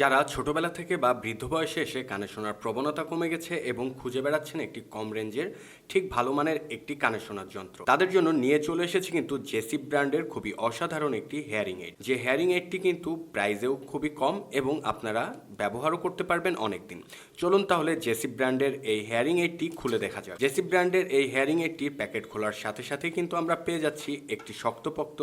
যারা ছোটবেলা থেকে বা বৃদ্ধ বয়সে এসে কানে শোনার প্রবণতা কমে গেছে এবং খুঁজে বেড়াচ্ছেন একটি কম রেঞ্জের, ঠিক ভালো মানের একটি কানে শোনার যন্ত্র। তাদের জন্য নিয়ে চলে এসেছে কিন্তু জেসি ব্র্যান্ডের খুবই অসাধারণ একটি হেয়ারিং এইড যে হেয়ারিং এইডটি কিন্তু প্রাইসেও খুবই কম এবং আপনারা ব্যবহারও করতে পারবেন অনেক দিন চলুন তাহলে জেসি ব্র্যান্ডের এই হেয়ারিং এইডটি খুলে দেখা যাক। জেসি ব্র্যান্ডের এই হেয়ারিং এইডটির প্যাকেট খোলার সাথে সাথে কিন্তু আমরা পেয়ে যাচ্ছি একটি শক্তপোক্ত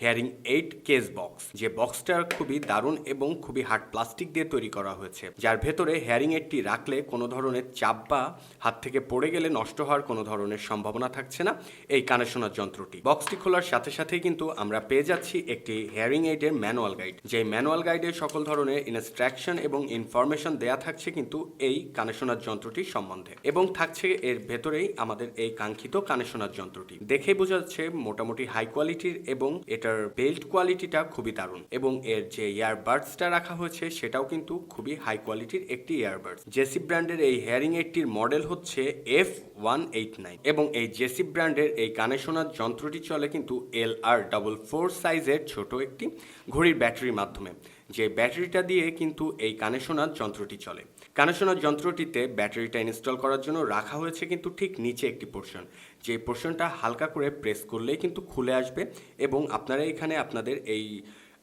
হেয়ারিং এইড কেস বক্স। যে বক্সটা খুবই দারুণ এবং খুবই হার্ড প্লাস্টিক দিয়ে তৈরি করা হয়েছে, যার ভেতরে হেয়ারিং এইডটি রাখলে কোনো ধরনের চাপ বা হাত থেকে পড়ে গেলে নষ্ট হওয়ার কোনো ধরনের সম্ভাবনা থাকছে না। এই কানে শোনার যন্ত্রটি। বক্সটি খোলার সাথে সাথে কিন্তু আমরা পেয়ে যাচ্ছি একটি হেয়ারিং এইডের ম্যানুয়াল গাইড। যে ম্যানুয়াল গাইডে সকল ধরনের ইনস্ট্রাকশন এবং ইনফরমেশন দেয়া থাকছে কিন্তু এই কানে শোনার যন্ত্রটির সম্বন্ধে। এবং থাকছে এর ভেতরেই আমাদের এই কাঙ্ক্ষিত কানে শোনার যন্ত্রটি। দেখে বোঝা যাচ্ছে মোটামুটি হাই কোয়ালিটির এবং এটার বেল্ট কোয়ালিটিটা খুবই দারুণ। এবং এর যে ইয়ারবাডসটা রাখা হয়েছে সেটাও কিন্তু খুবই হাই কোয়ালিটির একটি ইয়ারবাডস জেসি ব্র্যান্ডের এই হেয়ারিং এইডটির মডেল হচ্ছে এফ ওয়ান এইট নাইন এবং এই জেসি ব্র্যান্ডের এই কানে শোনার যন্ত্রটি চলে কিন্তু এল আর ডাবল ফোর সাইজের ছোট একটি ঘড়ির ব্যাটারির মাধ্যমে। যে ব্যাটারিটা দিয়ে কিন্তু এই কানে শোনার যন্ত্রটি চলে। কানে শোনার যন্ত্রটিতে ব্যাটারিটা ইনস্টল করার জন্য রাখা হয়েছে কিন্তু ঠিক নিচে একটি পোর্শন যে পোর্শনটা হালকা করে প্রেস করলেই কিন্তু খুলে আসবে এবং আপনারা এখানে আপনাদের এই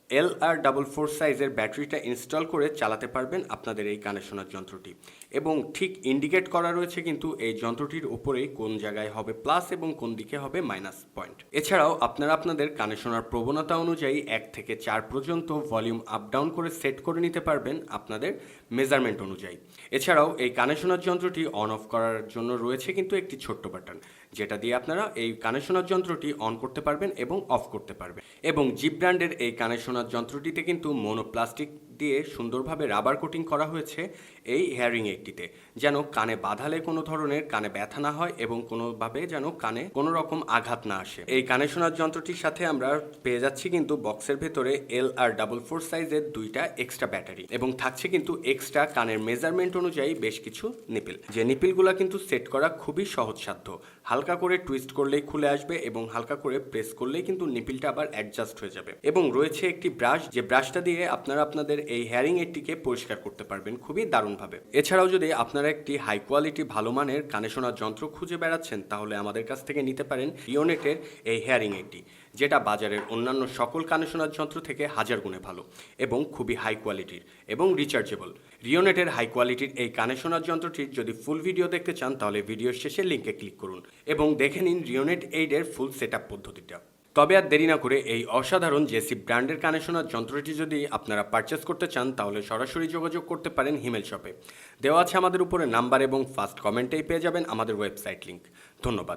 এল আর ডাবল ফোর সাইজের ব্যাটারিটা ইনস্টল করে চালাতে পারবেন আপনাদের এই কানে শোনার যন্ত্রটি। এবং ঠিক ইন্ডিকেট করা রয়েছে কিন্তু এই যন্ত্রটির উপরেই কোন জায়গায় হবে প্লাস এবং কোন দিকে হবে মাইনাস পয়েন্ট এছাড়াও আপনারা আপনাদের কানে শোনার প্রবণতা অনুযায়ী এক থেকে চার পর্যন্ত ভলিউম আপ ডাউন করে সেট করে নিতে পারবেন আপনাদের মেজারমেন্ট অনুযায়ী। এছাড়াও এই কানে শোনার যন্ত্রটি অন অফ করার জন্য রয়েছে কিন্তু একটি ছোট্ট বাটন যেটা দিয়ে আপনারা এই কানে শোনার যন্ত্রটি অন করতে পারবেন এবং অফ করতে পারবেন। এবং জিপ ব্র্যান্ডের এই কানে শোনার যন্ত্রটিতে কিন্তু মনোপ্লাস্টিক দিয়ে সুন্দরভাবে রাবার কোটিং করা হয়েছে এই হেয়ারিং এইডটিতে যেন কানে বাঁধালে কোনো ধরনের কানে ব্যথা না হয় এবং কোনোভাবে যেন কানে কোনো রকম আঘাত না আসে। এই কানে শোনার যন্ত্রটির সাথে আমরা পেয়ে যাচ্ছি কিন্তু বক্সের ভেতরে এল আর ডাবল ফোর সাইজের দুইটা এক্সট্রা ব্যাটারি এবং থাকছে কিন্তু এক্সট্রা কানের মেজারমেন্ট অনুযায়ী বেশ কিছু নিপিল। যে নিপিলগুলো কিন্তু সেট করা খুবই সহজসাধ্য। হালকা করে টুইস্ট করলেই খুলে আসবে এবং হালকা করে প্রেস করলেই কিন্তু নিপিলটা আবার অ্যাডজাস্ট হয়ে যাবে। এবং রয়েছে একটি ব্রাশ, যে ব্রাশটা দিয়ে আপনারা আপনাদের এই হেয়ারিং এডটিকে পরিষ্কার করতে পারবেন খুবই দারুণভাবে। এছাড়াও যদি আপনারা একটি হাই কোয়ালিটি ভালো মানের কানে শোনার যন্ত্র খুঁজে বেড়াচ্ছেন, তাহলে আমাদের কাছ থেকে নিতে পারেন ইওনেটের এই হেয়ারিং এডটি যেটা বাজারের অন্যান্য সকল কানে শোনার যন্ত্র থেকে হাজার গুণে ভালো এবং খুবই হাই কোয়ালিটির এবং রিচার্জেবল রিওনেটের হাই কোয়ালিটির এই কানে শোনার যন্ত্রটির যদি ফুল ভিডিও দেখতে চান, তাহলে ভিডিওর শেষে লিঙ্কে ক্লিক করুন এবং দেখে নিন রিওনেট এইডের ফুল সেট পদ্ধতিটা। তবে আর দেরি না করে এই অসাধারণ জেসি ব্র্যান্ডের কানে শোনার যন্ত্রটি যদি আপনারা পারচেস করতে চান, তাহলে সরাসরি যোগাযোগ করতে পারেন হিমেল শপে। দেওয়া আছে আমাদের উপরে নাম্বার এবং ফার্স্ট কমেন্টেই পেয়ে যাবেন আমাদের ওয়েবসাইট লিঙ্ক ধন্যবাদ।